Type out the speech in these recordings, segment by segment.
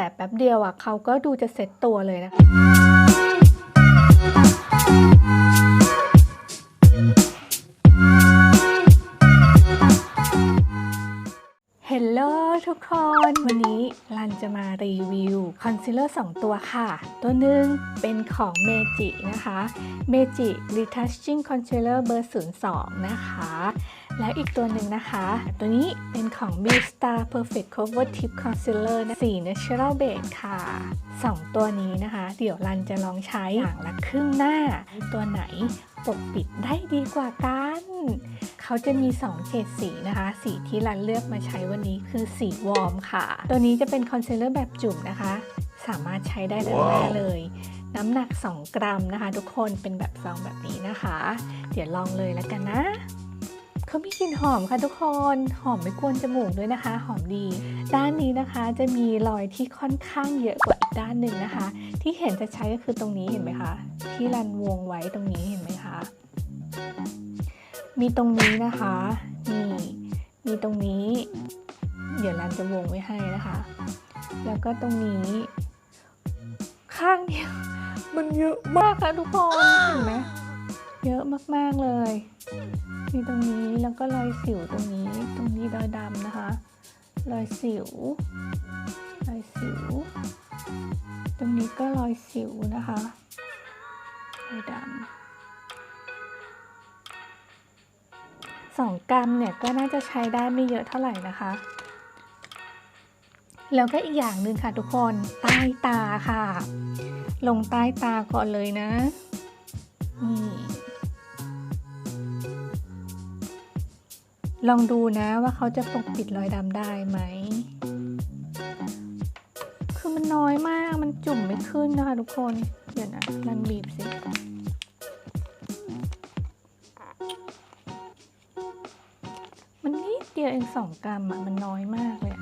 แต่แป๊บเดียวอะเขาก็ดูจะเซ็ตตัวเลยนะคะ คนวันนี้รันจะมารีวิวคอนซีลเลอร์2ตัวค่ะ ตัวหนึ่งเป็นของเมจินะคะ Magic Retouching Concealer เบอร์02 นะคะ แล้วอีกตัวหนึ่งนะคะ ตัวนี้เป็นของ b Star Perfect Cover Tip Concealer นะสี Natural Base ค่ะ 2 ตัวนี้นะคะ เดี๋ยวรันจะลองใช้อย่างละครึ่งหน้า ตัวไหนปกปิดได้ดีกว่ากัน เขาจะมี 2 เฉดสีนะคะ สีที่รันเลือกมาใช้วันนี้คือสีวอร์มค่ะ ตัวนี้จะเป็นคอนซีลเลอร์แบบจุ่มนะคะ สามารถใช้ได้ทั้งหน้าเลย น้ำหนัก 2 กรัมนะคะ ทุกคนเป็นแบบซองแบบนี้นะคะ เดี๋ยวลองเลยแล้วกันนะเขามีกลิ่นหอมค่ะทุกคน หอมไม่กวนจมูกด้วยนะคะ หอมดี ด้านนี้นะคะจะมีรอยที่ค่อนข้างเยอะกว่าอีกด้านหนึ่งนะคะ ที่เห็นจะใช้ก็คือตรงนี้เห็นไหมคะ ที่รันวงไว้ตรงนี้เห็นไหมคะ มีตรงนี้นะคะนี่มีตรงนี้ เดี๋ยวรันจะวงไว้ให้นะคะ แล้วก็ตรงนี้ ข้างเดียวมันเยอะมากค่ะทุกคนเห็นไหมเยอะมากๆเลย มีตรงนี้แล้วก็รอยสิวตรงนี้ ตรงนี้รอยดำนะคะ รอยสิว รอยสิว ตรงนี้ก็รอยสิวนะคะรอยดำ สองกรัมเนี่ยก็น่าจะใช้ได้ไม่เยอะเท่าไหร่นะคะ แล้วก็อีกอย่างหนึ่งค่ะทุกคนใต้ตาค่ะ ลงใต้ตาก่อนเลยนะนี่ลองดูนะว่าเขาจะปกปิดรอยดำได้ไหม คือมันน้อยมากมันจุ่มไม่ขึ้นนะคะทุกคน เดี๋ยวนะรันบีบสิ เดียวเองสองกรัมอะมันน้อยมากเลย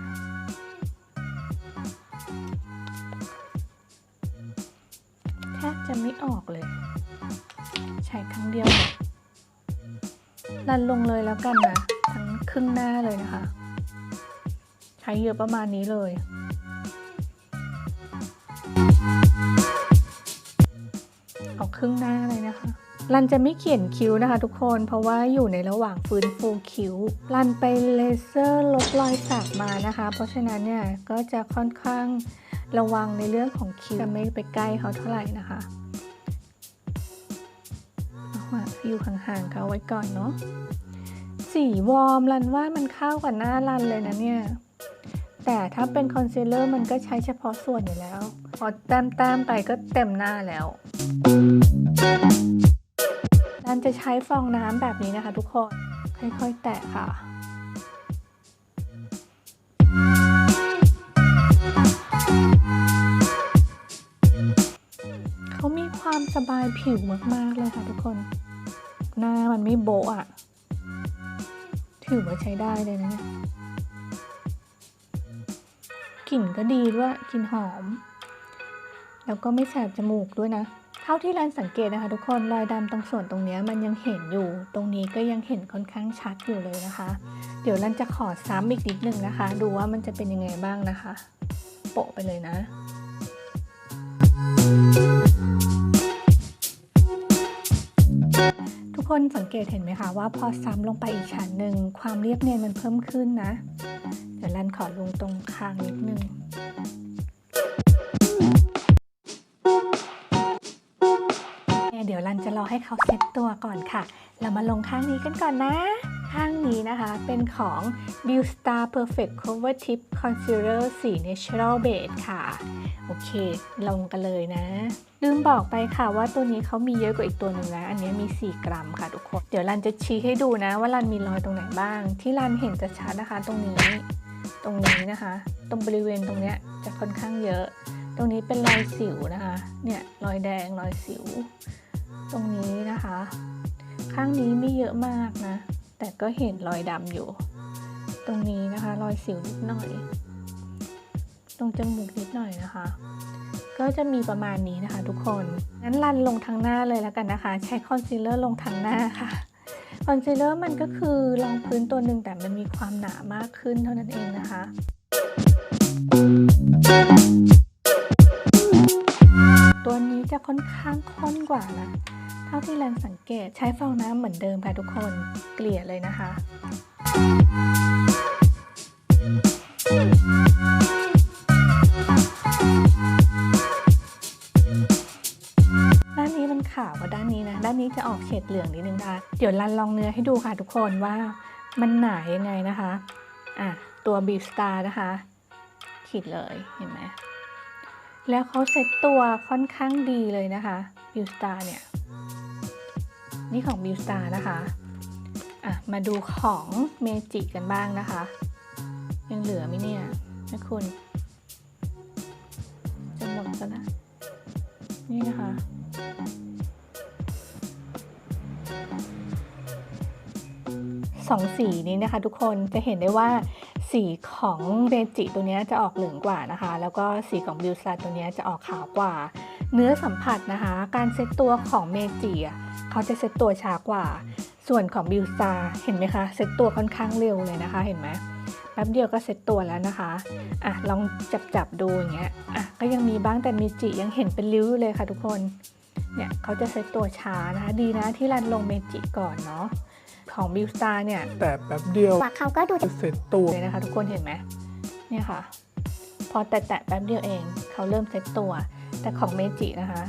แทบจะไม่ออกเลย ใช้ครั้งเดียวดรันลงเลยแล้วกันนะ ทั้งครึ่งหน้าเลยนะคะ ใช้เยอะประมาณนี้เลยเอาครึ่งหน้าเลยนะคะ รันจะไม่เขียนคิ้วนะคะทุกคน เพราะว่าอยู่ในระหว่างฟื้นฟูคิ้ว รันไปเลเซอร์ลบรอยสักมานะคะ เพราะฉะนั้นเนี่ยก็จะค่อนข้างระวังในเรื่องของคิ้วจะไม่ไปใกล้เขาเท่าไหร่นะคะอยู่ห่างๆเขาไว้ก่อนเนาะสีวอร์มรันว่ามันเข้ากับหน้ารันเลยนะเนี่ย แต่ถ้าเป็นคอนซีลเลอร์มันก็ใช้เฉพาะส่วนอยู่แล้ว พอแต้มๆไปก็เต็มหน้าแล้ว จะใช้ฟองน้ำแบบนี้นะคะ ทุกคนค่อยๆ แตะค่ะเขามีความสบายผิวมากๆเลยค่ะทุกคน หน้ามันไม่โบะอะถือว่าใช้ได้เลยนะเนี่ยกลิ่นก็ดีด้วยกลิ่นหอม แล้วก็ไม่แสบจมูกด้วยนะ ท่าที่รันสังเกตนะคะ ทุกคนรอยดำตรงส่วนตรงนี้มันยังเห็นอยู่ ตรงนี้ก็ยังเห็นค่อนข้างชัดอยู่เลยนะคะ เดี๋ยวรันจะขอซ้ำอีกนิดนึงนะคะ ดูว่ามันจะเป็นยังไงบ้างนะคะ โปะไปเลยนะทุกคนสังเกตเห็นไหมคะว่าพอซ้ำลงไปอีกชั้นหนึ่งความเรียบเนียนมันเพิ่มขึ้นนะ เดี๋ยวรันขอลงตรงคางนิดนึง เดี๋ยวรันจะรอให้เขาเซ็ตตัวก่อนค่ะ เรามาลงข้างนี้กันก่อนนะ ข้างนี้นะคะเป็นของ b e a u Star Perfect Cover Tip Concealer สี Natural Base ค่ะ โอเค ลงกันเลยนะ ลืมบอกไปค่ะว่าตัวนี้เขามีเยอะกว่าอีกตัวหนึ่งนะ อันนี้มี 4 กรัมค่ะทุกคน เดี๋ยวรันจะชี้ให้ดูนะ ว่ารันมีรอยตรงไหนบ้าง ที่รันเห็นจะชัดนะคะ ตรงนี้ ตรงนี้นะคะ ตรงบริเวณตรงเนี้ยจะค่อนข้างเยอะตรงนี้เป็นรอยสิวนะคะ เนี่ยรอยแดงรอยสิว ตรงนี้นะคะ ข้างนี้ไม่เยอะมากนะ แต่ก็เห็นรอยดำอยู่ ตรงนี้นะคะ รอยสิวนิดหน่อย ตรงจมูกนิดหน่อยนะคะ ก็จะมีประมาณนี้นะคะ ทุกคน งั้นรันลงทางหน้าเลยแล้วกันนะคะ ใช้คอนซีลเลอร์ลงทางหน้าค่ะคอนซีลเลอร์มันก็คือรองพื้นตัวหนึ่งแต่มันมีความหนามากขึ้นเท่านั้นเองนะคะ ตัวนี้จะค่อนข้างค่อนกว่านะ เท่าที่แลนสังเกตใช้ฟองน้ำเหมือนเดิมค่ะทุกคน เกลี่ยเลยนะคะด้านนี้มันขาวกว่าด้านนี้นะ ด้านนี้จะออกเฉดเหลืองนิดนึงนะคะ เดี๋ยวรันลองเนื้อให้ดูค่ะทุกคนว่ามันหนายังไงนะคะ อะ ตัวบีสตาร์นะคะ ขีดเลยเห็นไหม แล้วเขาเซ็ตตัวค่อนข้างดีเลยนะคะบิวสตาร์เนี่ย นี่ของบิวสตาร์นะคะอะมาดูของเมจิกันบ้างนะคะ ยังเหลือไหมเนี่ยนะคุณ จะหมดแล้วนะ นี่นะคะสองสีนี้นะคะทุกคนจะเห็นได้ว่าสีของเบจิตัวนี้จะออกเหลืองกว่านะคะ แล้วก็สีของบิวซาตัวนี้จะออกขาวกว่า เนื้อสัมผัสนะคะ การเซตตัวของเมจิอะเขาจะเซตตัวช้ากว่า ส่วนของบิวซาเห็นไหมคะ เซตตัวค่อนข้างเร็วเลยนะคะ เห็นไหมแป๊บเดียวก็เซตตัวแล้วนะคะ อะ ลองจับจับๆดูอย่างเงี้ย อะ ก็ยังมีบ้างแต่เมจิยังเห็นเป็นริ้วอยู่เลยค่ะทุกคน เนี่ยเขาจะเซตตัวช้านะคะ ดีนะที่รันลงเมจิก่อนเนาะ ของบิวซาเนี่ย แต่แป๊บเดียวกว่าเขาก็ดูจะเสร็จตัวเลยนะคะ ทุกคนเห็นไหมเนี่ยค่ะ พอแตะๆแป๊บเดียวเอง เขาเริ่มเซ็ตตัว แต่ของเมจินะคะ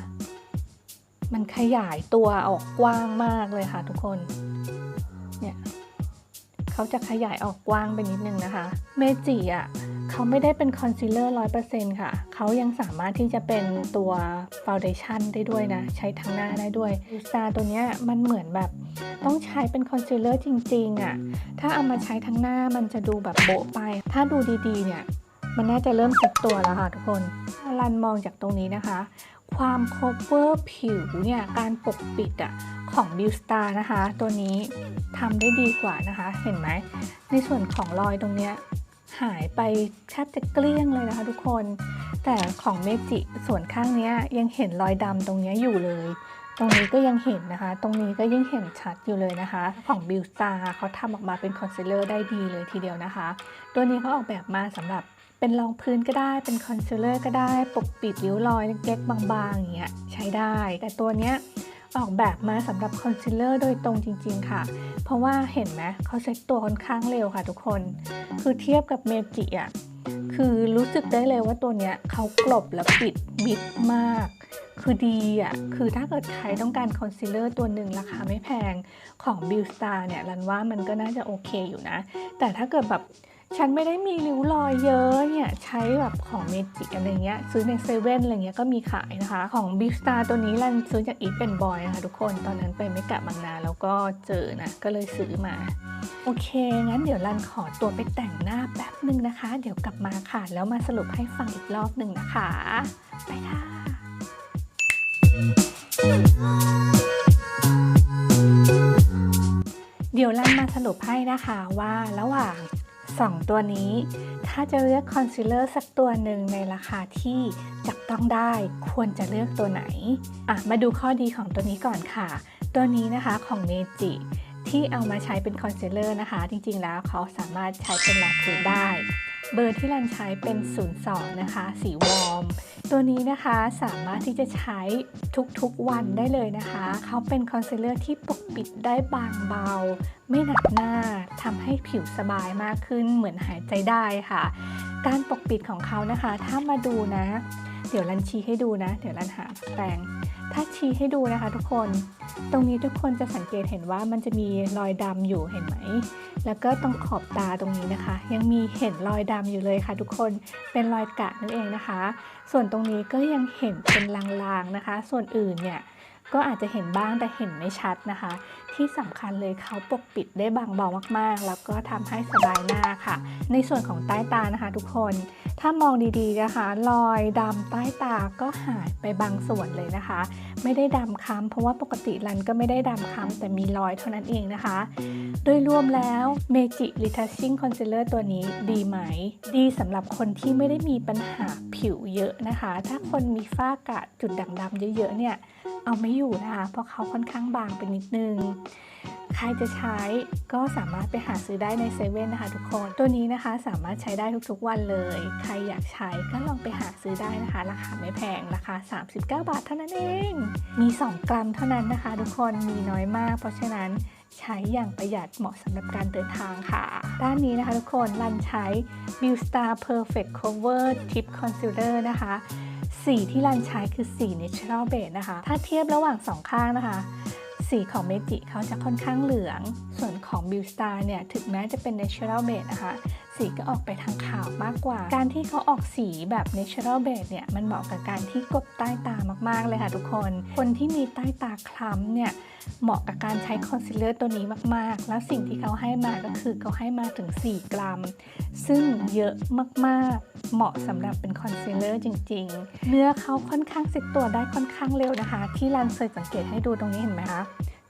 มันขยายตัวออกกว้างมากเลยค่ะทุกคน เนี่ยเขาจะขยายออกกว้างไปนิดนึงนะคะ เมจิอะเขาไม่ได้เป็นคอนซีลเลอร์ร้อยเปอร์เซ็นต์ค่ะ เขายังสามารถที่จะเป็นตัวฟ u วเดชั o นได้ด้วยนะ ใช้ทั้งหน้าได้ด้วยยูซาตัวเนี้ยมันเหมือนแบบต้องใช้เป็นคอนซีลเลอร์จริงๆอะ ถ้าเอามาใช้ทั้งหน้ามันจะดูแบบโบะไป ถ้าดูดีๆเนี่ย มันน่าจะเริ่มเซ็ตตัวแล้วค่ะทุกคน รันมองจากตรงนี้นะคะ ความโคเวอร์ผิวเนี่ย การปกปิดอะของบิวสตาร์นะคะ ตัวนี้ทำได้ดีกว่านะคะ เห็นไหม ในส่วนของรอยตรงเนี้ยหายไปแทบจะเกลี้ยงเลยนะคะทุกคน แต่ของเมจิส่วนข้างเนี้ยยังเห็นรอยดำตรงเนี้ยอยู่เลย ตรงนี้ก็ยังเห็นนะคะ ตรงนี้ก็ยังเห็นชัดอยู่เลยนะคะ ของบิวสตาร์เขาทำออกมาเป็นคอนซีลเลอร์ได้ดีเลยทีเดียวนะคะ ตัวนี้เขาออกแบบมาสำหรับ เป็นรองพื้นก็ได้ เป็นคอนซีลเลอร์ก็ได้ ปกปิดริ้วรอยเล็กๆบางๆอย่างเงี้ยใช้ได้ แต่ตัวเนี้ยออกแบบมาสำหรับคอนซีลเลอร์โดยตรงจริง ๆ ค่ะ เพราะว่าเห็นไหมเขาเซ็ตตัวค่อนข้างเร็วค่ะทุกคน คือเทียบกับเมจิอะ คือรู้สึกได้เลยว่าตัวเนี้ยเขากลบและปิดมิดมาก คือดีอะ คือถ้าเกิดใครต้องการคอนซีลเลอร์ตัวหนึ่งราคาไม่แพงของ b i l s t a r เนี่ยรันว่ามันก็น่าจะโอเคอยู่นะ แต่ถ้าเกิดแบบ ฉันไม่ได้มีริ้วรอยเยอะเนี่ยใช้แบบของเมจิอะไรเงี้ยซื้อในเซเว่นอะไรเงี้ยก็มีขายนะคะ ของ b i l s t a r ตัวนี้รันซื้อจากอีฟเป็นบอยนะคะทุกคนตอนนั้นไปไม่กะบางนาแล้วก็เจอนะก็เลยซื้อมา โอเค งั้นเดี๋ยวรันขอตัวไปแต่งหน้าแป๊บหนึ่งนะคะ เดี๋ยวกลับมาค่ะ แล้วมาสรุปให้ฟังอีกรอบหนึ่งนะคะ ไปค่ะ เดี๋ยวรันมาสรุปให้นะคะว่าระหว่าง 2 ตัวนี้ ถ้าจะเลือกคอนซีลเลอร์สักตัวหนึ่งในราคาที่จับต้องได้ควรจะเลือกตัวไหนอะมาดูข้อดีของตัวนี้ก่อนค่ะ ตัวนี้นะคะของเนจิที่เอามาใช้เป็นคอนซีลเลอร์นะคะ จริงๆแล้วเขาสามารถใช้เป็นรองพื้นได้ เบอร์ที่รันใช้เป็น 02 นะคะ สีวอร์ม ตัวนี้นะคะสามารถที่จะใช้ทุกๆวันได้เลยนะคะ เขาเป็นคอนซีลเลอร์ที่ปกปิดได้บางเบา ไม่หนักหน้าทำให้ผิวสบายมากขึ้นเหมือนหายใจได้ค่ะ การปกปิดของเขานะคะ ถ้ามาดูนะ เดี๋ยวรันชี้ให้ดูนะ เดี๋ยวรันหาแปรง ถ้าชี้ให้ดูนะคะทุกคน ตรงนี้ทุกคนจะสังเกตเห็นว่ามันจะมีรอยดำอยู่เห็นไหม แล้วก็ตรงขอบตาตรงนี้นะคะ ยังมีเห็นรอยดำอยู่เลยค่ะ ทุกคน เป็นรอยกะนั่นเองนะคะ ส่วนตรงนี้ก็ยังเห็นเป็นลางๆนะคะ ส่วนอื่นเนี่ย ก็อาจจะเห็นบ้างแต่เห็นไม่ชัดนะคะ ที่สำคัญเลยเขาปกปิดได้บางเบามากๆ แล้วก็ทำให้สบายหน้าค่ะ ในส่วนของใต้ตานะคะทุกคน ถ้ามองดีๆนะคะ รอยดำใต้ตาก็หายไปบางส่วนเลยนะคะ ไม่ได้ดำค้ำเพราะว่าปกติรันก็ไม่ได้ดำค้ำแต่มีรอยเท่านั้นเองนะคะ โดยรวมแล้ว Meiji Retouching Concealer ตัวนี้ดีไหม ดีสำหรับคนที่ไม่ได้มีปัญหาผิวเยอะนะคะ ถ้าคนมีฝ้ากระจุดด่างดำเยอะๆเนี่ยเอาไม่อยู่นะคะ เพราะเขาค่อนข้างบางไปนิดนึง ใครจะใช้ก็สามารถไปหาซื้อได้ในเซเว่นนะคะทุกคน ตัวนี้นะคะสามารถใช้ได้ทุกๆวันเลย ใครอยากใช้ก็ลองไปหาซื้อได้นะคะ ราคาไม่แพงราคา 39 บาทเท่านั้นเอง มี 2 กรัมเท่านั้นนะคะ ทุกคน มีน้อยมาก เพราะฉะนั้นใช้อย่างประหยัดเหมาะสำหรับการเดินทางค่ะ ด้านนี้นะคะทุกคน รันใช้ b i l Star Perfect Cover Tip Concealer นะคะ สีที่รันใช้คือสี Natural Beige นะคะ ถ้าเทียบระหว่างสองข้างนะคะ สีของเมจิเขาจะค่อนข้างเหลือง ส่วนของ b ิ l Star เนี่ย ถึงแม้จะเป็น Natural Beige นะคะ สีก็ออกไปทางขาวมากกว่า การที่เขาออกสีแบบ Natural Base เนี่ยมันเหมาะกับการที่กดใต้ตามากๆเลยค่ะทุกคน คนที่มีใต้ตาคล้ำเนี่ยเหมาะกับการใช้คอนซีลเลอร์ตัวนี้มากๆ แล้วสิ่งที่เขาให้มาก็คือเขาให้มาถึง 4 กรัม ซึ่งเยอะมากๆ เหมาะสำหรับเป็นคอนซีลเลอร์จริง ๆ เนื้อเขาค่อนข้างเซ็ตตัวได้ค่อนข้างเร็วนะคะ ที่รันเคยสังเกตให้ดูตรงนี้เห็นไหมคะ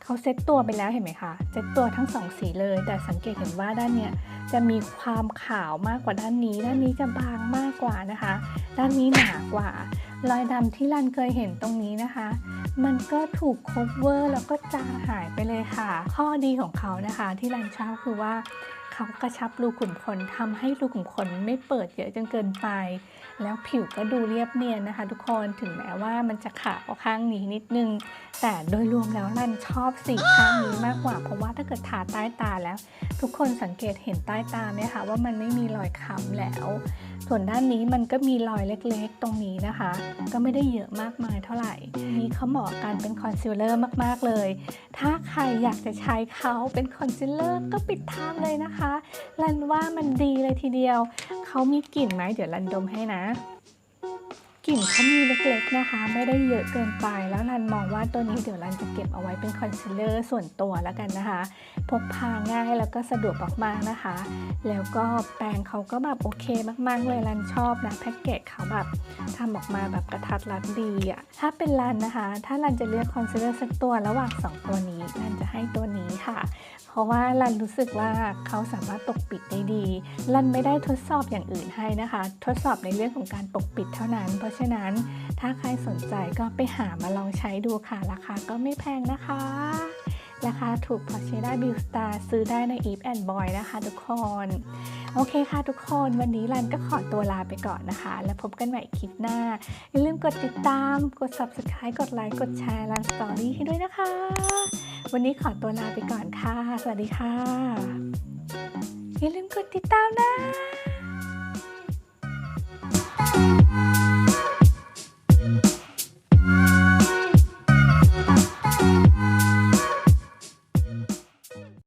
เขาเซตตัวไปแล้วเห็นไหมคะเซตตัวทั้งสองสีเลย แต่สังเกตเห็นว่าด้านเนี้ยจะมีความขาวมากกว่าด้านนี้ ด้านนี้จะบางมากกว่านะคะ ด้านนี้หนากว่า รอยดำที่รันเคยเห็นตรงนี้นะคะ มันก็ถูก cover แล้วก็จางหายไปเลยค่ะ ข้อดีของเขานะคะ ที่รันชอบคือว่าเขากระชับรูขุมขนทำให้รูขุมขนไม่เปิดเยอะจนเกินไป แล้วผิวก็ดูเรียบเนียนนะคะ ทุกคนถึงแม้ว่ามันจะขาวข้างนี้นิดนึง แต่โดยรวมแล้วรันชอบสีข้างนี้มากกว่า เพราะว่าถ้าเกิดทาใต้ตาแล้ว ทุกคนสังเกตเห็นใต้ตาไหมคะว่ามันไม่มีรอยค้ำแล้ว ส่วนด้านนี้มันก็มีรอยเล็กๆ ตรงนี้นะคะ ก็ไม่ได้เยอะมากมายเท่าไหร่ นี่เขาเหมาะกันเป็นคอนซีลเลอร์มากๆเลย ถ้าใครอยากจะใช้เขาเป็นคอนซีลเลอร์ก็ปิดทางเลยนะคะรันว่ามันดีเลยทีเดียวเขามีกลิ่นไหมเดี๋ยวรันดมให้นะ né? กลิ่นเขามีเล็กๆนะคะ ไม่ได้เยอะเกินไปแล้วรันมองว่าตัวนี้เดี๋ยวรันจะเก็บเอาไว้เป็นคอนซีลเลอร์ส่วนตัวแล้วกันนะคะ พกพาง่ายแล้วก็สะดวกมากๆนะคะ แล้วก็แปรงเขาก็แบบโอเคมากๆเลยรันชอบนะแพ็กเกจเขาแบบทำออกมาแบบกระทัดรัดดีอะถ้าเป็นรันนะคะ ถ้ารันจะเลือกคอนซีลเลอร์สักตัวระหว่างสองตัวนี้รันจะให้ตัวนี้ค่ะ เพราะว่ารันรู้สึกว่าเขาสามารถปกปิดได้ดีรันไม่ได้ทดสอบอย่างอื่นให้นะคะ ทดสอบในเรื่องของการปกปิดเท่านั้นเพราะฉะนั้น ถ้าใครสนใจก็ไปหามาลองใช้ดูค่ะ ราคาก็ไม่แพงนะคะ ราคาถูกพอใช้ได้บิวสตาร์ซื้อได้ในอีฟแอนด์บอยนะคะทุกคน โอเคค่ะทุกคนวันนี้รันก็ขอตัวลาไปก่อนนะคะ แล้วพบกันใหม่คลิปหน้า อย่าลืมกดติดตาม กด subscribe กดไลค์กดแชร์รันสตอรี่ให้ด้วยนะคะ วันนี้ขอตัวลาไปก่อนค่ะ สวัสดีค่ะ อย่าลืมกดติดตามนะ Thank you.